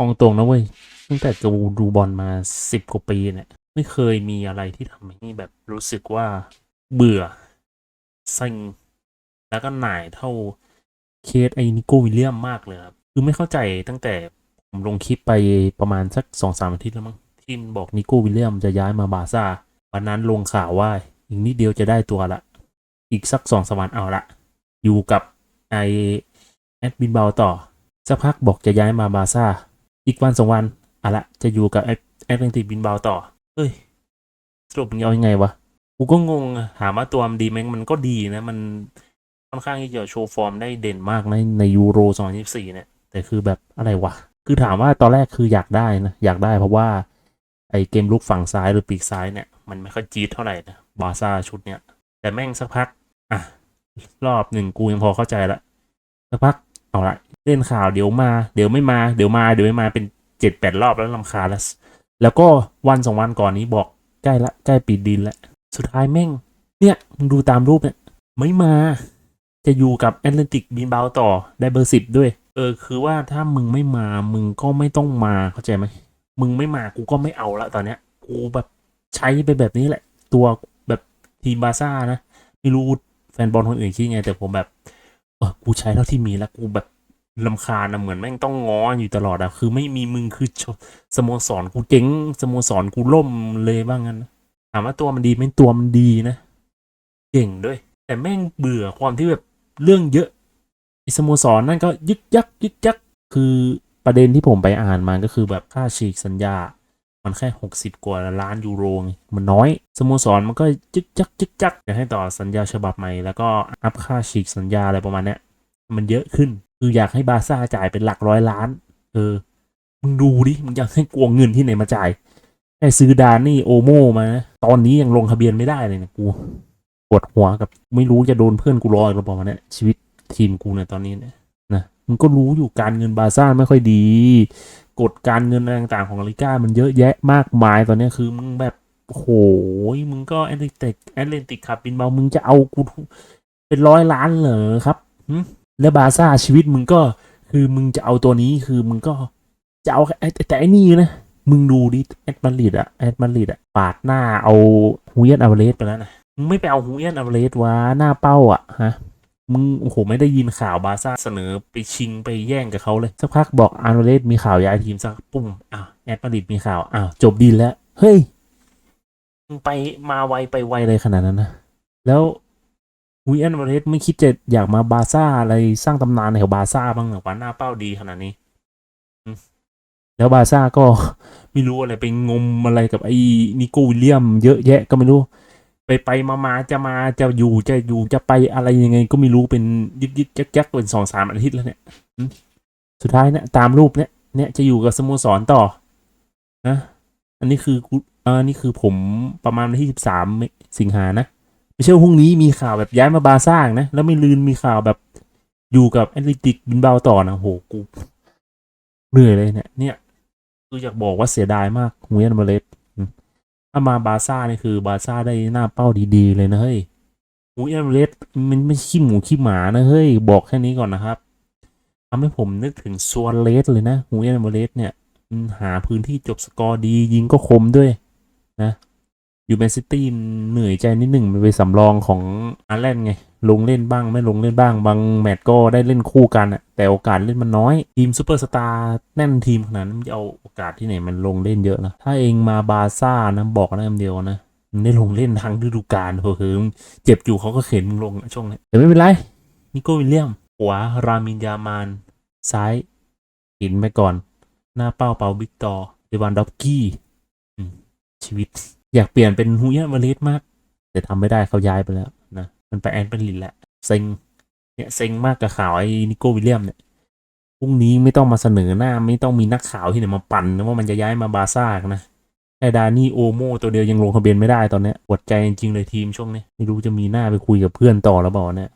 องตรงนะเว้ยตั้งแต่กูดูบอลมาสิบกว่าปีเนี่ย ไม่เคยมีอะไรที่ทำให้แบบรู้สึกว่าเบื่อเซ็งแล้วก็หน่ายเท่าเคสไอ้นิโก้วิลเลียมมากเลยครับ คือไม่เข้าใจตั้งแต่ผมลงคลิปไปประมาณสักสองสามอาทิตย์แล้วมั้งที่บอกนิโก้วิลเลียมจะย้ายมาบาซ่าวันนั้นลงข่าวว่าอีกนิดเดียวจะได้ตัวละ อีกสักสองสามวันเอาละ อยู่กับไอแอดบินเบาต่อสักพักบอกจะย้ายมาบาซ่า อีกวันสองวันอะละจะอยู่กับแอดแอตแลนติกบินเบาต่อ เฮ้ยสรุปมึงเอายังไงวะ กูก็งงอะถามาตัวมันดีไหมมันก็ดีนะ มันค่อนข้างที่จะโชว์ฟอร์มได้เด่นมากในในยูโร2024เนี่ย แต่คือแบบอะไรวะ คือถามว่าตอนแรกคืออยากได้นะ อยากได้เพราะว่า ไอเกมลุกฝั่งซ้ายหรือปีกซ้ายเนี่ย มันไม่ค่อยจี๊ดเท่าไหร่นะบาซ่าชุดเนี้ยแต่แม่งสักพัก อะ รอบหนึ่งกูยังพอเข้าใจละสักพักเอาละ เล่นข่าวเดี๋ยวมา เดี๋ยวไม่มาเดี๋ยวมาเดี๋ยวไม่มาเป็นเจ็ดแปดรอบแล้วลำคาแล้วแล้วก็วันสองวันก่อนนี้บอกใกล้ละใกล้ปิดดินล้วสุดท้ายแม่ง เนี่ยมึงดูตามรูปเนี่ยไม่มา จะอยู่กับแอตแลนติกบินเบาต่อได้เบอร์สิบด้วย เออ คือว่าถ้ามึงไม่มามึงก็ไม่ต้องมาเข้าใจไหมมึงไม่มากูก็ไม่เอาละตอนเนี้ย กูแบบใช้ไปแบบนี้แหละ ตัวแบบทีมบาซ่านะ ไม่รู้แฟนบอลคนอื่นคิดไง แต่ผมแบบเออกูใช้เท่าที่มีแล้วกูแบบ ลำคาญนะเหมือนแม่งต้องง้ออยู่ตลอดอะคือไม่มีมึงคือสโมสรกูเจ๊งสโมสรกูล่มเลยบ้างงั้นถามว่าตัวมันดีไหมตัวมันดีนะเก่งด้วย แต่แม่งเบื่อความที่แบบเรื่องเยอะไอสโมสรนั่นก็ยึกยักยึกยักคือประเด็นที่ผมไปอ่านมาก็คือแบบค่าฉีกสัญญา มันแค่หกสิบกว่าล้านยูโรไงมันน้อย สโมสรมันก็จึกจักจึกจักอยากให้ต่อสัญญาฉบับใหม่แล้วก็อัพค่าฉีกสัญญาอะไรประมาณเนี้ยมันเยอะขึ้น คืออยากให้บาซ่าจ่ายเป็นหลักร้อยล้าน เออ มึงดูดิมึงอยากให้กวงเงินที่ไหนมาจ่ายแค่ซื้อดานนี่โอโมมาตอนนี้ยังลงทะเบียนไม่ได้เลยนี่ยกูปวดหัวกับ ไม่รู้จะโดนเพื่อนกูรออีกหรือเปล่าเนี่ยชีวิตทีมกูเนี่ยตอนนี้เนี่ยนะมึงก็รู้อยู่การเงินบาซ่าไม่ค่อยดี กฎการเงินอะไรต่างๆของลิก้ามันเยอะแยะมากมายตอนนี้คือมึงแบบโหยมึงก็แอตเลติกแอตเลติกขับบินเบามึงจะเอากูเป็นร้อยล้านเหรอครับ แล้วบาซ่าชีวิตมึงก็คือมึงจะเอาตัวนี้คือมึงก็จะเอาแต่ไอ้นี่นะ มึงดูดิแอตมาริดอะแอตมาริดอะปาดหน้าเอาฮูเยนอเวเรสไปแล้วนะมึงไม่ไปเอาฮูเยนอเวเรสวะหน้าเป้าอะฮะมึงโอ้โหไม่ได้ยินข่าวบาซ่าเสนอไปชิงไปแย่งกับเขาเลย สักพักบอกอาร์โนเลสมีข่าวย้ายทีมสักปุ้มอ้าวแอดมาริดมีข่าวอ้าวจบดีแล้ว เฮ้ยมึงไปมาไวไปไวเลยขนาดนั้นนะแล้ว วิอันวาเรสไม่คิดจะอยากมาบาซ่าอะไรสร้างตำนานแถวบาซ่าบ้างหรอวะหน้าเป้าดีขนาดนี้แล้วบาซ่าก็ไม่รู้อะไรไปงมอะไรกับไอ้นิโกวิลเลียม เยอะแยะก็ไม่รู้ ไปไปมามาจะมาจะอยู่จะอยู่จะไปอะไรยังไง ก็ไม่รู้เป็นยึกยึกยักยักเป็นสองสามอาทิตย์แล้วเนี่ยสุดท้ายเนี่ยตามรูปเนี่ยเนี่ยจะอยู่กับสโมสรต่อนะอันนี้คือออนี่คือผมประมาณวันที่สิบสามสิงหานะ ไม่ใช่ว่าพรุ่งนี้มีข่าวแบบย้ายมาบาซ่านะ แล้วไม่ลืนมีข่าวแบบอยู่กับแอตเลติกบินเบาต่อนะโหกูเหนื่อยเลยเนี่ย เนี่ยคืออยากบอกว่าเสียดายมากฮูเยนมาเลสถ้ามาบาซ่านี่คือบาซ่าได้หน้าเป้าดีๆเลยนะเฮ้ยหมูเอเมเรสมันไม่ขี้หมูขี้หมานะเฮ้ยบอกแค่นี้ก่อนนะครับทำให้ผมนึกถึงซัวเรสเลยนะหูเอเมเรสเนี่ยมันหาพื้นที่จบสกอร์ดียิงก็คมด้วยนะ อยู่แมนซิตี้เหนื่อยใจนิดหนึ่งไปสำรองของอาร์แลนด์ไง ลงเล่นบ้างไม่ลงเล่นบ้าง บางแมตช์ก็ได้เล่นคู่กันอะแต่โอกาสเล่นมันน้อย ทีมซูเปอร์สตาร์แน่นทีมขนาดนั้นจะเอาโอกาสที่ไหนมันลงเล่นเยอะนะถ้าเองมาบาซ่านะบอกนะคำเดียวนะมึงได้ลงเล่นทั้งฤดูกาลเผลอๆมึงเจ็บอยู่เขาก็เข็นมึงลงช่วงนี้แต่ไม่เป็นไรนิโก้วิลเลียมขวารามินยามาน ซ้ายหินไปก่อน หน้าเป้าเปาบิกตอร์เดวันด็อกกี้ชีวิต อยากเปลี่ยนเป็นฮูยนมาเลสมาก แต่ทำไม่ได้เขาย้ายไปแล้วนะมันไปแอนเป็นลินแหละเซ็งเนี่ยเซ็งมากกับข่าวไอ้นิโก้วิลเลียมเนี่ยพรุ่งนี้ไม่ต้องมาเสนอหน้า ไม่ต้องมีนักข่าวที่ไหนมาปั่นนะว่ามันจะย้ายมาบาซ่านะไอ้ดานี่โอโมตัวเดียวยังลงทะเบียนไม่ได้ตอนเนี้ยปวดใจจริงๆเลยทีมช่วงนี้ไม่รู้จะมีหน้าไปคุยกับเพื่อนต่อแล้วบอกเนี่ย